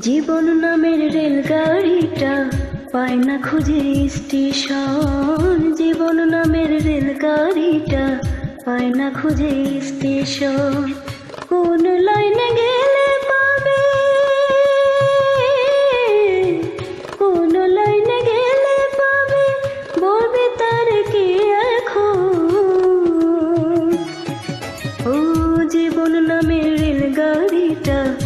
জীবন নামের রেলগাড়িটা পায় না খুঁজে স্টেশন। জীবন নামের রেলগাড়িটা পায় না খুঁজে স্টেশন। কোন লাইনে গেলে পাবে? কোন লাইনে গেলে পাবে? বলবে তার এখন? ও জীবন নামের রেলগাড়িটা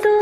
তো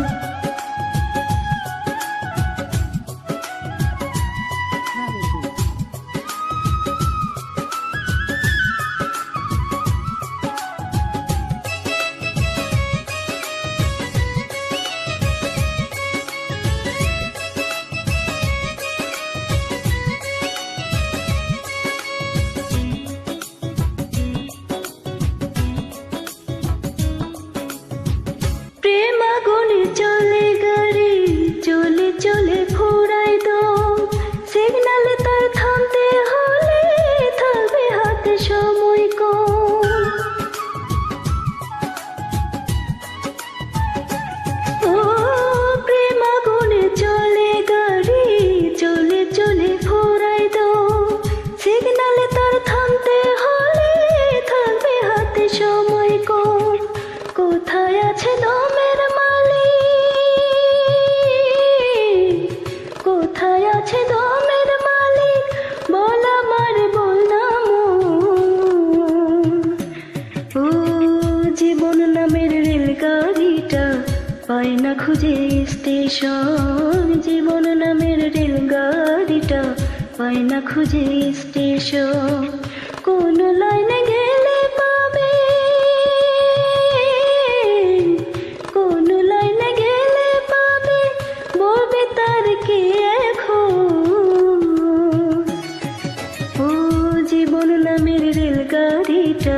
পায় না খুঁজে স্টেশন, জীবন নামের রেলগাড়িটা পায় না খুঁজে স্টেশন। কোন লাইনে গেলে পাবে? কোন লাইনে গেলে পাবে? বলবে তার কি এখন? ও জীবন নামের রেলগাড়িটা